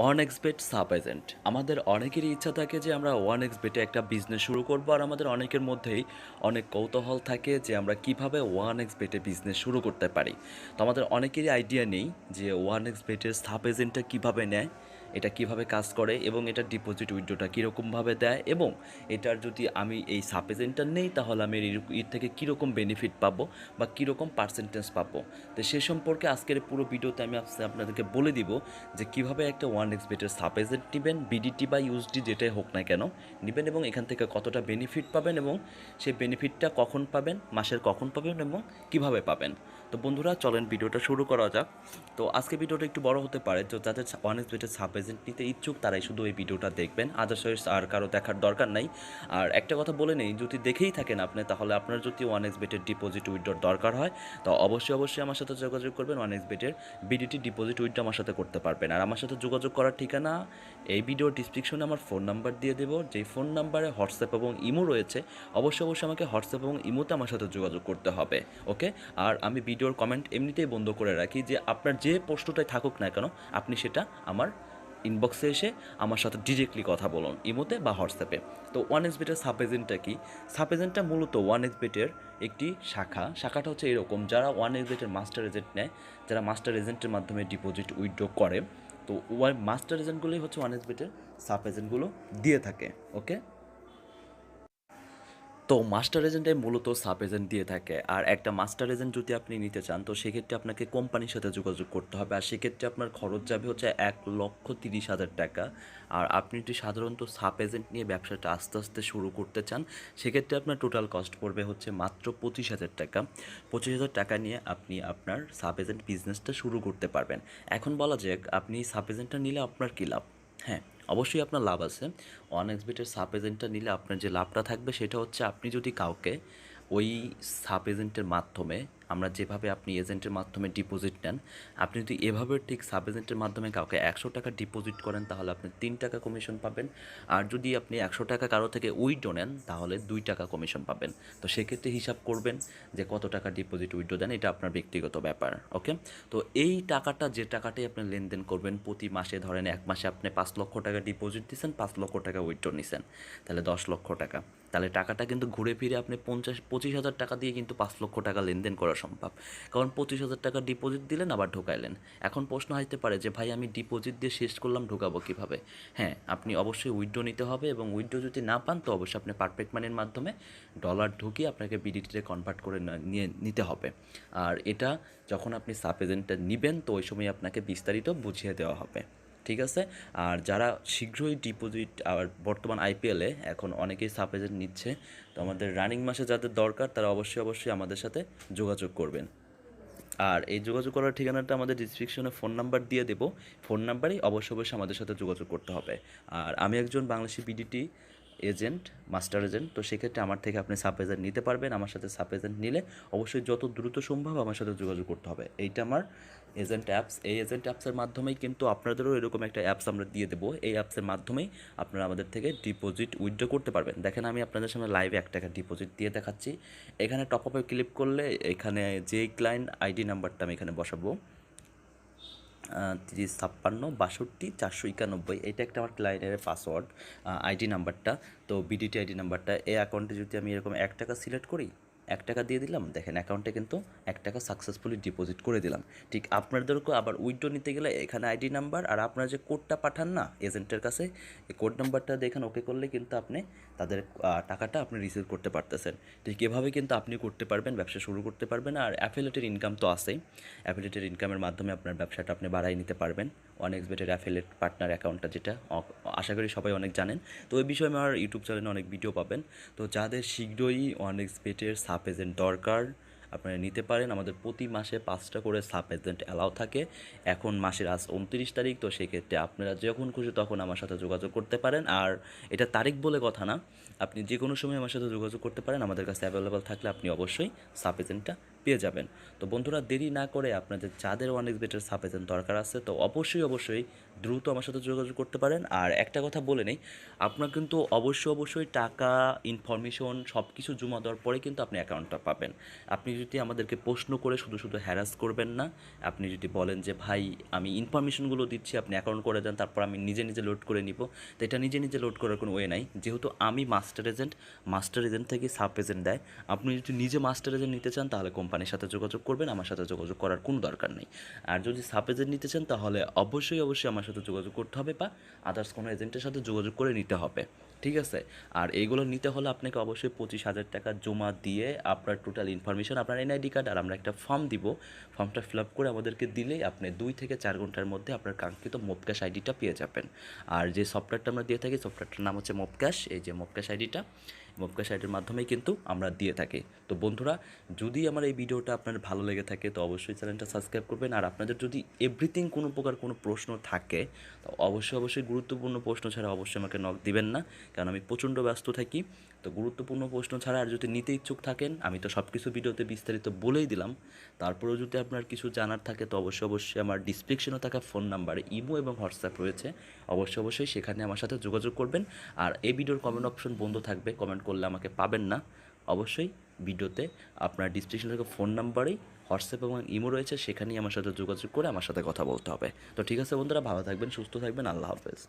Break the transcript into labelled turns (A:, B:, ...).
A: One X bet sub agent আমাদের অনেকেরই ইচ্ছা থাকে যে আমরা ওয়ান এক্স বেটে একটা বিজনেস শুরু করব, আর আমাদের অনেকের মধ্যেই অনেক কৌতূহল থাকে যে আমরা কীভাবে ওয়ান এক্স বেটে বিজনেস শুরু করতে পারি। তো আমাদের অনেকেরই আইডিয়া নেই যে ওয়ান এক্স বেটের সাব এজেন্টটা কীভাবে নেয়। এটা কীভাবে কাজ করে এবং এটা ডিপোজিট উইড্রোটা কীরকমভাবে দেয় এবং এটার যদি আমি এই সাব এজেন্টটা নেই, তাহলে আমি এর থেকে কীরকম বেনিফিট পাবো বা কীরকম পার্সেন্টেজ পাবো? তো সে সম্পর্কে আজকের পুরো ভিডিওতে আমি আপনাদেরকে বলে দিব যে কীভাবে একটা ওয়ান এক্স বেটের সাব এজেন্ট নেবেন বিডিটি বা ইউএসডি যেটাই হোক না কেন নেবেন এবং এখান থেকে কতটা বেনিফিট পাবেন এবং সেই বেনিফিটটা কখন পাবেন, মাসের কখন পাবেন এবং কীভাবে পাবেন? তো বন্ধুরা, চলেন ভিডিওটা শুরু করা যাক। তো আজকে ভিডিওটা একটু বড় হতে পারে। তো যাদের ওয়ান এক্স বেটের সাব এজেন্ট নিতে ইচ্ছুক, তারাই শুধু এই ভিডিওটা দেখবেন। আদার্স আর কারও দেখার দরকার নাই। আর একটা কথা বলে নেই, যদি দেখেই থাকেন আপনি, তাহলে আপনার যদি ওয়ান এক্স বেটের ডিপোজিট উইথড্রর দরকার হয়, তো অবশ্যই অবশ্যই আমার সাথে যোগাযোগ করবেন ওয়ান এক্স বেটের বিডিটি ডিপোজিট উইথড্র আমার সাথে করতে পারবেন। আর আমার সাথে যোগাযোগ করার ঠিকানা, এই ভিডিওর ডিসক্রিপশনে আমার ফোন নাম্বার দিয়ে দেবো। যেই ফোন নাম্বারে হোয়াটসঅ্যাপ এবং ইমো রয়েছে, অবশ্যই অবশ্যই আমাকে হোয়াটসঅ্যাপ এবং ইমোতে আমার সাথে যোগাযোগ করতে হবে, ওকে? আর আমি ভিডিওর কমেন্ট এমনিতেই বন্ধ করে রাখি যে আপনার যে প্রশ্নটাই থাকুক না কেন, আপনি সেটা আমার ইনবক্সে এসে আমার সাথে ডিরেক্টলি কথা বলুন ইমোতে বা হোয়াটসঅ্যাপে তো ওয়ান এস বেটের সাব এজেন্টটা কি? সাব এজেন্টটা মূলত ওয়ান এস বেটের একটি শাখা। শাখাটা হচ্ছে এরকম, যারা ওয়ান এস বেটের মাস্টার এজেন্ট নেয়, যারা মাস্টার এজেন্টের মাধ্যমে ডিপোজিট উইথড্র করে, তো ওয়ান মাস্টার এজেন্টগুলোই হচ্ছে ওয়ান এস বেটের সাব এজেন্টগুলো দিয়ে থাকে ওকে তো মাস্টার এজেন্টে মূলত সাব এজেন্ট দিয়ে থাকে। আর একটা মাস্টার এজেন্ট যদি আপনি নিতে চান, তো সেক্ষেত্রে আপনাকে কোম্পানির সাথে যোগাযোগ করতে হবে। আর সেক্ষেত্রে আপনার খরচ যাবে হচ্ছে এক লক্ষ তিরিশ হাজার টাকা। আর আপনি যদি সাধারণত সাব এজেন্ট নিয়ে ব্যবসাটা আস্তে আস্তে শুরু করতে চান, সেক্ষেত্রে আপনার টোটাল কস্ট পড়বে হচ্ছে মাত্র পঁচিশ হাজার টাকা। পঁচিশ হাজার টাকা নিয়ে আপনি আপনার সাব এজেন্ট বিজনেসটা শুরু করতে পারবেন। এখন বলা যাক, আপনি সাব এজেন্টটা নিলে আপনার কী লাভ? হ্যাঁ অবশ্যই আপনার লাভ আছে। ওয়ান এক্সবিটের সাব এজেন্টটা নিলে আপনার যে লাভটা থাকবে সেটা হচ্ছে আপনি যদি কাউকে ওই সাব এজেন্টের মাধ্যমে আমরা যেভাবে আপনি এজেন্টের মাধ্যমে ডিপোজিট নেন, আপনি যদি এভাবে ঠিক সাব এজেন্টের মাধ্যমে কাউকে একশো টাকা ডিপোজিট করেন, তাহলে আপনি তিন টাকা কমিশন পাবেন। আর যদি আপনি একশো টাকা কারও থেকে উইড্রো নেন, তাহলে দুই টাকা কমিশন পাবেন। তো সেক্ষেত্রে হিসাব করবেন যে কত টাকা ডিপোজিট উইড্রো দেন, এটা আপনার ব্যক্তিগত ব্যাপার ওকে তো এই টাকাটা, যে টাকাটাই আপনি লেনদেন করবেন, প্রতি মাসে ধরেন এক মাসে আপনি পাঁচ লক্ষ টাকা ডিপোজিট দিচ্ছেন পাঁচ লক্ষ টাকা উইথড্র নিছেন, তাহলে দশ লক্ষ টাকা। তাহলে টাকাটা কিন্তু ঘুরে ফিরে আপনি পঞ্চাশ, পঁচিশ হাজার টাকা দিয়ে কিন্তু পাঁচ লক্ষ টাকা লেনদেন করা সম্ভব। কারণ পঁচিশ হাজার টাকা ডিপোজিট দিলেন, আবার ঢোকাইলেন। এখন প্রশ্ন আসতে পারে যে, ভাই, আমি ডিপোজিট দিয়ে শেষ করলাম, ঢোকাবো কীভাবে? হ্যাঁ আপনি অবশ্যই উইথড্র নিতে হবে এবং উইথড্র যদি না পান, তো অবশ্যই আপনি পারফেক্ট মানির মাধ্যমে ডলার ঢুকিয়ে আপনাকে বিডিটিতে কনভার্ট করে নিয়ে নিতে হবে। আর এটা যখন আপনি সাব এজেন্টটা নেবেন, তো ওই সময় আপনাকে বিস্তারিত বুঝিয়ে দেওয়া হবে। ঠিক আছে? আর যারা শীঘ্রই ডিপোজিট আর বর্তমান আইপিএলে এখন অনেকেই সাব নিচ্ছে, তো আমাদের রানিং মাসে যাদের দরকার, তারা অবশ্যই অবশ্যই আমাদের সাথে যোগাযোগ করবেন। আর এই যোগাযোগ করার ঠিকানাটা আমাদের ডিসক্রিপশনে ফোন নাম্বার দিয়ে দেবো। ফোন নাম্বারেই অবশ্যই অবশ্যই আমাদের সাথে যোগাযোগ করতে হবে। আর আমি একজন Bangladeshi BDT agent, master agent, তো সেক্ষেত্রে আমার থেকে আপনি সাব এজেন্ট নিতে পারবেন, আমার সাথে সাব এজেন্ট নিলে অবশ্যই যত দ্রুত সম্ভব আমার সাথে যোগাযোগ করতে হবে। এইটা আমার এজেন্ট অ্যাপস। এই এজেন্ট অ্যাপসের মাধ্যমেই কিন্তু আপনাদেরও এরকম একটা অ্যাপস আমরা দিয়ে দেবো। এই অ্যাপসের মাধ্যমেই আপনারা আমাদের থেকে ডিপোজিট উইথড্র করতে পারবেন। দেখেন, আমি আপনাদের সামনে লাইভে এক টাকা ডিপোজিট দিয়ে দেখাচ্ছি। এখানে টপ আপে ক্লিক করলে এখানে যে ক্লায়েন্ট আইডি নাম্বারটা আমি এখানে বসাবো তিরিশ ছাপ্পান্ন, বাষট্টি, চারশো একানব্বই। এটা একটা আমার ক্লায়েন্টের পাসওয়ার্ড আইডি নাম্বারটা তো বিডিটি আইডি নাম্বারটা এই অ্যাকাউন্টে যদি আমি এরকম এক টাকা সিলেক্ট করি এক টাকা দিয়ে দিলাম, দেখেন অ্যাকাউন্টে কিন্তু এক টাকা সাকসেসফুলি ডিপোজিট করে দিলাম। ঠিক আপনাদেরকেও আবার উইথড্র নিতে গেলে এখানে আইডি নাম্বার আর আপনারা যে কোডটা পাঠান না এজেন্টের কাছে, এই কোড নাম্বারটা দেখেন ওকে করলে কিন্তু আপনি তাদের টাকাটা আপনি রিসিভ করতে পারতেছেন। ঠিক এভাবে কিন্তু আপনি করতে পারবেন, ব্যবসা শুরু করতে পারবেন আর অ্যাফিলেটের ইনকাম তো আছেই। অ্যাফিলেটের ইনকামের মাধ্যমে আপনার ব্যবসাটা আপনি বাড়াই নিতে পারবেন। অনেক বেটের অ্যাফিলেট পার্টনার অ্যাকাউন্টটা যেটা আশা করি সবাই অনেক জানেন। তো ওই বিষয়ে আমার ইউটিউব চ্যানেলে অনেক ভিডিও পাবেন। তো যাদের শীঘ্রই অনেক বেটের সাব এজেন্ট দরকার, আপনারা নিতে পারেন। আমাদের প্রতি মাসে পাঁচটা করে সাব এজেন্ট অ্যালাউ থাকে। এখন মাসের আজ উনত্রিশ তারিখ, তো সেক্ষেত্রে আপনারা যখন খুশি তখন আমার সাথে যোগাযোগ করতে পারেন। আর এটা তারিখ বলে কথা না, আপনি যে কোনো সময় আমার সাথে যোগাযোগ করতে পারেন। আমাদের কাছে অ্যাভেলেবেল থাকলে আপনি অবশ্যই সাব এজেন্টটা পেয়ে যাবেন। তো বন্ধুরা, দেরি না করে আপনাদের যাদের ওয়ান এক্স বেটের সাব এজেন্ট দরকার আছে, তো অবশ্যই অবশ্যই দ্রুত আমার সাথে যোগাযোগ করতে পারেন। আর একটা কথা বলে নেই, আপনার কিন্তু অবশ্যই অবশ্যই টাকা ইনফরমেশন সব কিছু জমা দেওয়ার পরে কিন্তু আপনি অ্যাকাউন্টটা পাবেন। আপনি যদি আমাদেরকে প্রশ্ন করে শুধু শুধু হ্যারাস করবেন না, আপনি যদি বলেন যে, ভাই, আমি ইনফরমেশনগুলো দিচ্ছি, আপনি অ্যাকাউন্ট করে দেন, তারপর আমি নিজে নিজে লোড করে নিব, তো এটা নিজে নিজে লোড করার কোনো ওয়ে নাই। যেহেতু আমি মাস্টার এজেন্ট মাস্টার এজেন্ট থেকে সাব এজেন্ট দেয়, আপনি যদি নিজে মাস্টার এজেন্ট নিতে চান, তাহলে কোম্পানির সাথে যোগাযোগ করবেন, আমার সাথে যোগাযোগ করার কোনো দরকার নেই। আর যদি সাব এজেন্ট নিতে চান, তাহলে অবশ্যই অবশ্যই আমার সাথে যোগাযোগ করতে হবে বা আদার্স কোনো এজেন্টের সাথে যোগাযোগ করে নিতে হবে। ঠিক আছে? আর এইগুলো নিতে হলে আপনাকে অবশ্যই পঁচিশ হাজার টাকা জমা দিয়ে আপনার টোটাল ইনফরমেশন আপনার এনআইডি কার্ড আর আমরা একটা ফর্ম দিব। ফর্মটা ফিল আপ করে আমাদেরকে দিলেই আপনি দুই থেকে চার ঘণ্টার মধ্যে আপনার কাঙ্ক্ষিত মোপক্যাশ আইডিটা পেয়ে যাবেন। আর যে সফটওয়্যারটা আমরা দিয়ে থাকি সফটওয়্যারটার নাম হচ্ছে মোপক্যাশ এই যে মোপক্যাশ আইডিটা মোপক্যাশ মাধ্যমে মাধ্যমেই কিন্তু আমরা দিয়ে থাকি। তো বন্ধুরা, যদি আমার এই ভিডিওটা আপনার ভালো লেগে থাকে, তো অবশ্যই চ্যানেলটা সাবস্ক্রাইব করবেন। আর আপনাদের যদি এভরিথিং কোনো প্রকার কোনো প্রশ্ন থাকে, তো অবশ্যই অবশ্যই গুরুত্বপূর্ণ প্রশ্ন ছাড়া অবশ্যই আমাকে নক দিবেন না। কারণ আমি প্রচণ্ড ব্যস্ত থাকি। তো গুরুত্বপূর্ণ প্রশ্ন ছাড়া আর যদি নিতে ইচ্ছুক থাকেন, আমি তো সব কিছু ভিডিওতে বিস্তারিত বলেই দিলাম। তারপরেও যদি আপনার কিছু জানার থাকে, তো অবশ্যই অবশ্যই আমার ডিসক্রিপশনে থাকা ফোন নাম্বারে ইমো এবং হোয়াটসঅ্যাপ রয়েছে। অবশ্যই অবশ্যই সেখানে আমার সাথে যোগাযোগ করবেন। আর এই ভিডিওর কমেন্ট অপশন বন্ধ থাকবে কমেন্ট করলে আমাকে পাবেন না। অবশ্যই ভিডিওতে আপনার ডিসক্রিপশন থেকে ফোন নাম্বারেই হোয়াটসঅ্যাপ এবং ইমো রয়েছে, সেখানেই আমার সাথে যোগাযোগ করে আমার সাথে কথা বলতে হবে। তো ঠিক আছে বন্ধুরা, ভালো থাকবেন, সুস্থ থাকবেন, আল্লাহ হাফেজ।